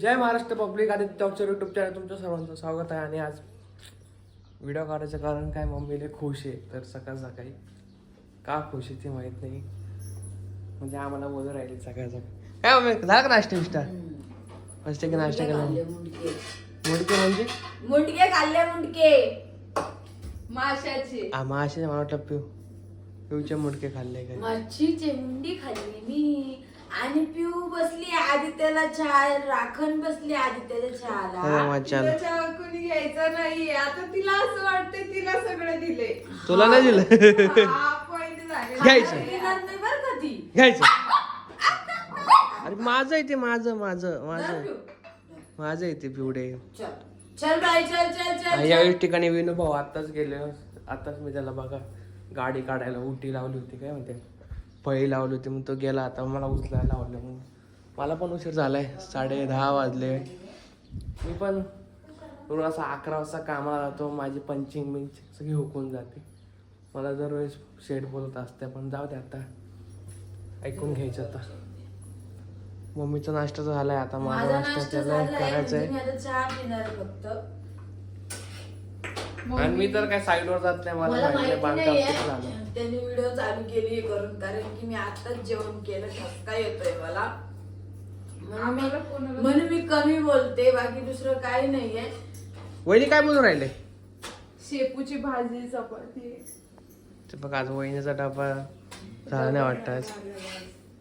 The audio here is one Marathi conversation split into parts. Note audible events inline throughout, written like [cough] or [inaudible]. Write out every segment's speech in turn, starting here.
जय महाराष्ट्र पब्लिक आदित्य टॉकच्या युट्यूब चॅनल तुमचं सर्वांचं स्वागत आहे. आणि आज व्हिडिओ काढायचं कारण काय? मम्मीले खुश आहे. तर सकाळ सकाळी का खुश आहे ते माहीत नाही. म्हणजे आम्हाला बोलू राहिले सकाळ सकाळी. काय मम्मी झाला का नाश्ता बिष्टा? मस्त की नाश्ता केला. मुंडके मुडके. म्हणजे? मुंडके खाल्ले मुंडके. माशाची. मासे मला वाटलं पिऊ. पिऊचे मुडके खाल्ले काय मच्छीचे मुंडी खाल्ली मी. आणि पिऊ बसली आदित्याला चहा राखण बसली आदित्याला अरे चहाला मजा तिला चहा कोणी घ्यायचा नाहीये. आता तिला असं वाटतंय तिला सगळं दिले तुला नाही दिलं? पॉइंट झाले घ्यायचं. घेणार नाही बरं का ती? घ्यायचं. अरे माझं आहे ते माझं माझं माझं. आहे. माझं आहे ते पिवडे. चल. चल बाई चल चल चल आणि यावेळी ठिकाणी विनू भाऊ आताच गेले. आताच मी त्याला बघा गाडी काढायला उटी लावली होती काय म्हणते? फळी लावली होती मग तो गेला आता मला उचलायला लावलं. मग मला पण उशीर झालाय साडे दहा वाजले. मी पण रोज असा अकरा वाजता कामाला जातो माझी पंचिंग बिंच सगळी हुकून जाते. मला दरवेळेस शेड बोलत असते पण जाऊ दे आता ऐकून घ्यायचं आता. मम्मीचा नाश्ता झालाय आता माझा नाश्ता पिणार आहे आणि मी तर काय साईडवर जात नाही मला बांधकाम झालं. त्यांनी व्हिडिओ चालू केली करून कारण की मी आताच जेवण केलं ठसका येतोय मला. म्हणून मी- कोणाला- म्हणून मी कमी बोलते बाकी दुसरं काही नाहीये. वहिनी काय बोलून राहिले? शेपूची भाजी चपाती. ते बघ आज वहिनीचा डबा. झाला नाही वाटत आज.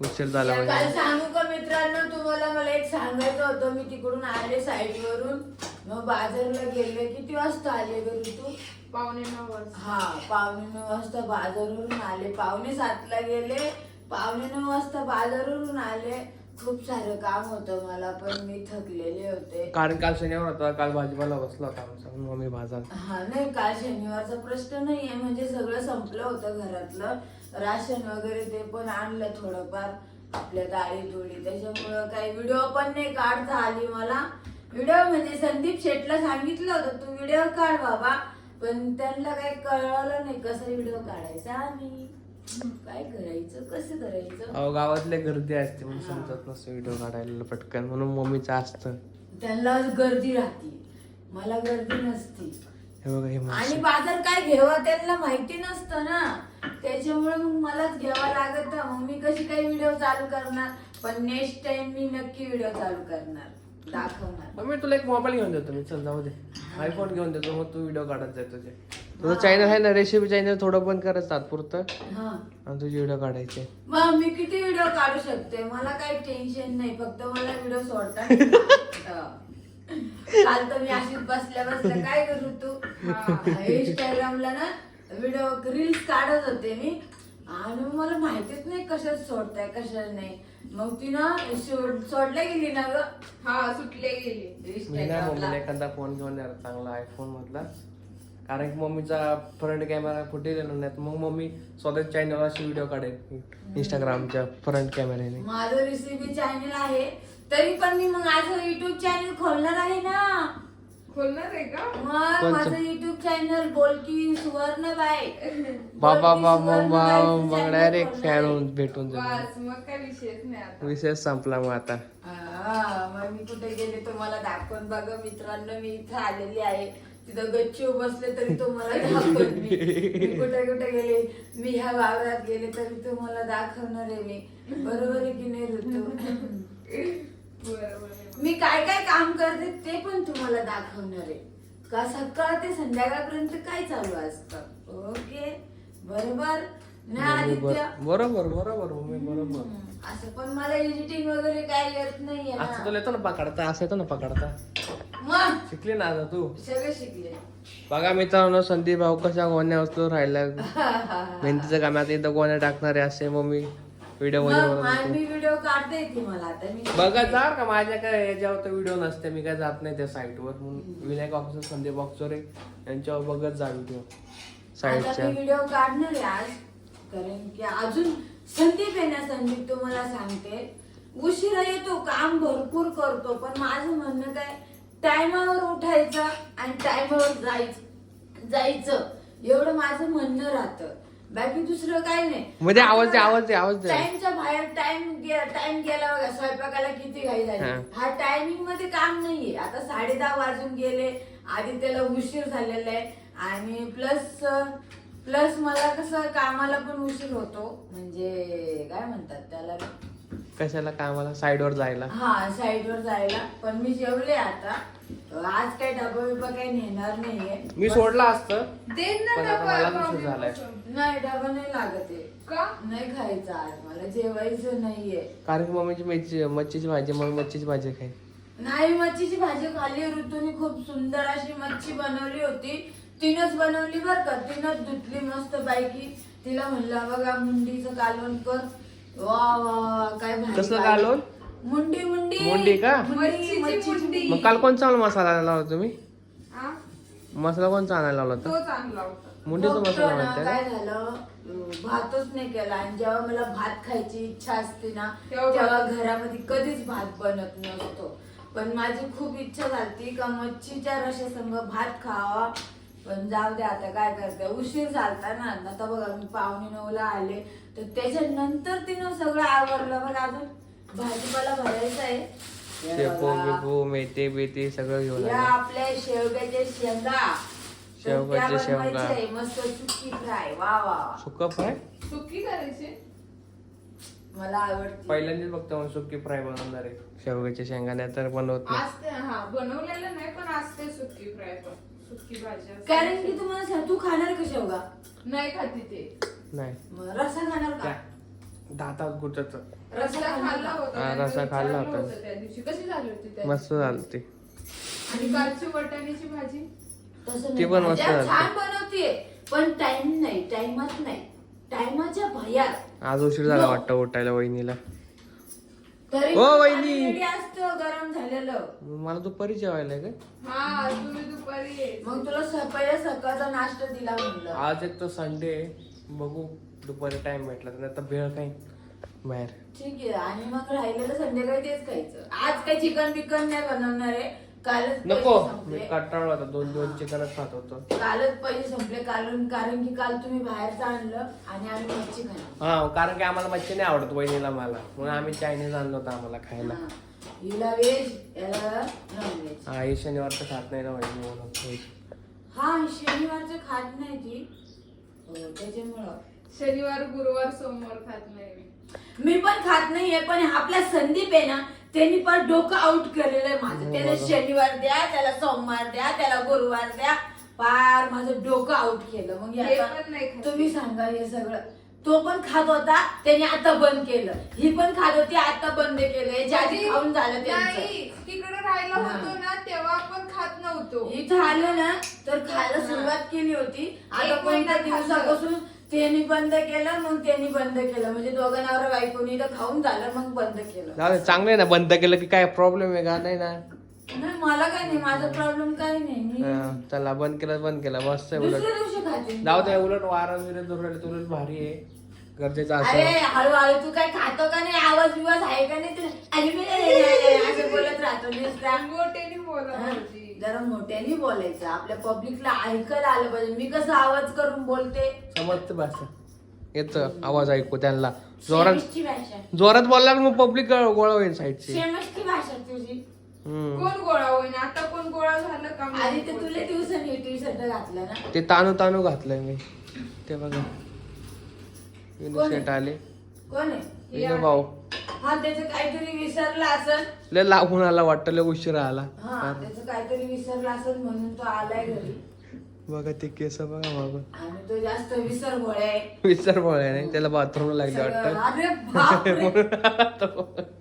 उशीर झाला म्हणजे सांगू का मित्रांनो? तुम्हाला मला एक सांगायचं होतं. मी तिकडून आले साईड वरून मग बाजारला गेले किती वाजता आले घरी तू पावणे नऊ वाजता. हा पावणे नऊ वाजता बाजारवरून आले. पावणे सातला गेले. पावणे नऊ वाजता बाजारवरून आले. खूप सारं काम होतं मला पण मी थकलेले होते. कारण काल शनिवार होता काल भाजीपाला बसला होता आमचा बाजार. हा नाही काल शनिवारचा प्रश्न नाहीये म्हणजे सगळं संपलं होतं घरातलं. राशन वगैरे ते पण आणलं थोडंफार आपल्या डाळी थोडी त्याच्यामुळं काही व्हिडिओ पण नाही काढता आली मला. व्हिडिओ म्हणजे संदीप शेटला सांगितलं होतं तू व्हिडिओ काढ बाबा. पण त्यांना काही कळलं नाही कसा व्हिडिओ काढायचा आणि काय करायचं कसं करायचं? अहो गावातले गर्दी असते म्हणून समजत नसतं व्हिडिओ काढायला पटकन. म्हणून मम्मीचं असतं. त्यांना गर्दी राहते. मला गर्दी नसती. हे बघा हे आणि बाजार काय घ्यावा त्यांना माहिती नसतं ना. त्याच्यामुळे मग मलाच घ्यावा लागत. मग मी कशी काही व्हिडिओ चालू करणार? पण नेक्स्ट टाइम मी नक्की व्हिडिओ चालू करणार. दाखवणार. मम्मी तुला एक मोबाईल घेऊन देतो मी. चल जाऊ दे. आयफोन घेऊन देतो. मग तू व्हिडिओ काढत जाय तुझे. तुझं चॅनल आहे ना रेसिपी चॅनल थोडं पण करत तात्पुरतं हा. आणि तुझे व्हिडिओ काढायचे. मग मी किती व्हिडिओ काढू शकते? मला काही टेन्शन नाही. फक्त मला व्हिडिओ सोडता नाही येत. काल तर मी अशीच बसल्या बसल्या काय करू तू? इंस्टाग्रामला ना व्हिडिओ रील्स काढत होते मी. आणि मला माहितीच नाही कशात सोडताय कशात नाही. मग ती ना सोड- सोडल्या गेली ना ग? हा सुटले गेली. मी ना एखादा फोन घेऊन द्यायला चांगला आयफोन मधला. कारण की मम्मीचा फ्रंट कॅमेरा फुटेल नाही तर मग मम्मी स्वतः चॅनल अशी व्हिडिओ काढेल इंस्टाग्रामच्या फ्रंट कॅमेऱ्याने माझं रेसिपी चॅनल आहे. तरी पण मी मग माझं युट्यूब चॅनल खोलणार आहे ना? खोलणार आहे का? मग कोणचं? माझं युट्यूब चॅनल बोलकी सुवर्ण बाय बाबा बाबा मग डायरेक्ट होऊन भेटून जाईल. बस मग काय विषयच नाही आता. विषय संपला मग आता. मग मी कुठे गेले तुम्हाला दाखवून बघा मित्रांनो मी इथं आलेली आहे. तिथं गच्चीव बसले तरी तुम्हाला मी. मी कुठे कुठे गेले? मी ह्या वावरात गेले तरी तुम्हाला दाखवणार आहे मी. बरोबर आहे की नाही ऋतू? [laughs] मी काय काय काम करते ते पण तुम्हाला दाखवणार आहे. का सकाळ ते संध्याकाळपर्यंत काय चालू असतं ओके बरोबर? ना आदित्य? बरोबर बरोबर मम्मी बरोबर. असं पण मला एडिटिंग वगैरे काय येत नाहीये असं ना. तुला येतो ना पकडता असं येतो ना पकडता. मग? शिकली ना आता तू? सगळे शिकले. बघा मित्रांनो संदीप भाऊ कशा गोण्या वस्तू राहिल्या [laughs] मेहंदीचं काम आता इथं गोण्या टाकणारे असे मम्मी. व्हिडिओ मा- व्हिडिओ काढते की मला आता. मी बघा जा का? माझ्या काय याच्यावर तर व्हिडिओ नसते. मी काय जात नाही त्या साईटवर म्हणून विनायक ऑफिसर संदीप ऑक्सोरे यांच्यावर बघत जा व्हिडिओ साईटच्या व्हिडिओ काढणार आहे आज. कारण की अजून संदीप आहे ना संदीप तुम्हाला सांगते. उशिरा येतो काम भरपूर करतो पण माझं म्हणणं काय? टायमावर उठायचं आणि टायमावर जायचं. जायचं. एवढं माझं म्हणणं राहतं. बाकी दुसरं काही नाही. म्हणजे आवाज दे, आवाज दे, आवाज दे. टाइमच्या बाहेर टाइम टाइम गेला बघा स्वयंपाकाला किती घाई झाली. हा. हा टायमिंगमध्ये काम नाहीये. आता साडे दहा वाजून गेले आधी त्याला उशीर झालेला आहे. आणि प्लस प्लस मला कसं कामाला पण उशीर होतो. म्हणजे काय म्हणतात त्याला? कशाला कामाला? साईडवर जायला. हा साईडवर जायला. पण मी जेवले आता. आज काही डबा बिबा काही नेणार नाहीये. मी सोडला असतं. दे ना पण आता डबा, मला मम्मी उशीर झालाय. पासून. नाही डबा नाही लागत आहे. का? नाही खायचं आज मला. जेवायचं नाहीये. कारण की मम्मीची मेची मच्छीची भाजी मग मच्छीची भाजी खाई नाही मच्छीची भाजी खाली ऋतूने खूप सुंदर अशी मच्छी बनवली होती. तिनंच बनवली बर का. तिनंच धुतली मस्त पैकी. तिला म्हणलं बघा मुंडीचं कालवण कर. वा वा काय भारी कसलं. कालवण? मुंडी मुंडी मुंडी का? मुंडी, मच्छीची मच्छीची मुंडी. मग काल कोणचा मसाला आणायला लावला तुम्ही हा? मसाला कोणचा आणायला लावला होता तोच आणला होता मुंडीचा फक्त मसाला ना काय झालं अं, भातच नाही केला आणि जेव्हा मला भात खायची इच्छा असते ना तेव्हा तेव्हा घरामध्ये कधीच भात बनत नसतो पण माझी खूप इच्छा झाली का मच्छीच्या रशासंग भात खावा पण जाऊ दे आता काय करते? उशीर झालता ना. आता बघा मी पावणे नऊला आले. तर त्याच्यानंतर तिनं सगळं आवरलं. बघा अजून भाजीपाला भरायचा आहे. हे शेपू बघा. बिपू मेथे बेते सगळं घेऊन या आले. आपल्या शेवग्याच्या शेंगा. शेवग्याच्या त्या शेंगा. बनवायच्या आहे. मस्त सुकी फ्राय. वा वा फ्राय? सुकी करायची? मला आवडते. पहिल्यांदाच बघतो मग सुक्की फ्राय बनवणार. आहे शेवग्याच्या शेंगाने तर बनवत नाही. हा बनवलेलं नाही पण असते सुकी फ्राय पण. सुकी भाजी असते. कारण की तुम्हाला सांग- तू खाणार का शेवगा नाही खाती ते नाही रस्सा खाणार का काय? दातात गुटत रस्सा खाल्ला होता हा, रस्सा खाल्ला विचारलं होता. होतं त्या दिवशी कशी झाली होती त्या मस्त झालं ते दिवशी? आणि कालची वाटाण्याची भाजी तसं ती नाही. पण मस्त भाज्या. छान बनवतीये पण टाइम नाही टाइमच नाही टाइमाच्या भयात आज उशीर झाला. वाटतं उठायला वहिनीला तरी ओ, वहिनी. पाणी ready असतं गरम झालेलं. मला दुपारी जेवायला काय? हा तुम्ही दुपारी यायचं. मग तुला स- पहिल्या सकाळचा नाश्ता दिला म्हणलं. आज एक तर संडे बघू दुपारी टाइम भेटला तर. आता भेळ काही बाहेर. ठीक आहे. आणि मग राहिलेलं संध्याकाळी तेच खायचं. आज काही चिकन बिकन नाही बनवणार आहे. कालच पैसे नको. मी संपले. कंटाळलो होता दोन दिवस चिकनच खात होतो. कालच पैसे संपले. कारण कारण की काल तुम्ही बाहेरचं आणलं आणि आम्ही मच्छी खाल्ली. हा कारण की आम्हाला मच्छी नाही आवडत वहिनीला मला. म्हणून आम्ही चायनीज आणलं होतं आम्हाला खायला. हा. हिला व्हेज याला हा हे शनिवारचं खात नाही ना वहिनी म्हणून. हा शनिवारचं खात नाही ती. हो, त्याच्यामुळं. शनिवार गुरुवार सोमवार खात नाही मी. मी पण खात नाहीये पण आपला संदीप आहे ना त्यांनी पण डोकं आउट केलेलं आहे माझं. त्याला शनिवार द्या त्याला सोमवार द्या त्याला गुरुवार द्या. पार माझं डोकं आउट केलं. मग हे याचा. तुम्ही सांगा हे सगळं. तो पण खात होता त्याने आता बंद केलं. ही पण खात होती आता बंद केलं कधी- खाऊन झालं तिकडे राहायला हा. होतो ना तेव्हा आपण खात नव्हतो. इथं आलो ना तर खायला हा. सुरुवात केली होती. आता कोणत्या दिवसापासून त्यांनी बंद केलं मग त्यांनी बंद केलं. म्हणजे दोघं नवरा बायकोनी इथं खाऊन झालं मग बंद केलं. जाऊ दे, चांगलं आहे ना बंद केलं की काय प्रॉब्लेम आहे का? नाही ना. नाही मला काय नाही माझा प्रॉब्लेम काही नाही. मी हा, चला बंद केलं बंद केलं. मस्त आहे उलट. दुसऱ्या दिवशी खाते जाऊ दे उलट वारा विरत उलट उलट भारी आहे. गरजेचं अरे असं हळूहळू तू काय खातो का नाही? आवाज बिवाज आहे का नाही? तुला अरे मी नाही असं बोलत राहतो नुसता. मोठ्याने बोला भाऊजी. जरा मोठ्याने बोलायचं. आपल्या पब्लिकला ऐकायला आलं पाहिजे. मी कसं आवाज करून बोलते? समजतं भाषा. येतं आवाज ऐकू त्यांना. जोरात भाषा. जोरात बोलला मग पब्लिक गोळा होईल साईडची. शेमिष्ठी भाषा तुझी. हम्म. कोण गोळा होईन? आता कोण गोळा झालं का आधी ते तुला दिवसांनी टी शर्ट घातलं ना? ते तानू तानू घातलंय मी. ते बघा. विनू कोण आहे? शेट आले. कोण आहे? विनू भाऊ. हा त्याचं काहीतरी विसरला असेल. लय लागून आला वाटतं लय उशिरा आला. हा त्याचं काहीतरी विसरला असेल म्हणून तो आलाय घरी. बघा ते केस बघा मागून आणि तो जास्त विसर भोळे आहे. विचार बोलाय नाही त्याला बाथरूम लागले सगळं- वाटतं अरे बापरे.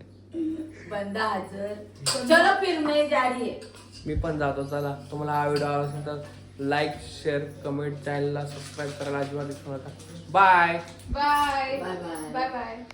बंदा हजर चलो फिरणे जारी आहे. मी पण जातो चला. तुम्हाला हा व्हिडिओ आवडला असेल तर लाईक शेअर कमेंट चॅनलला सबस्क्राईब करायला अजिबात विसरू नका. Bye bye. Bye bye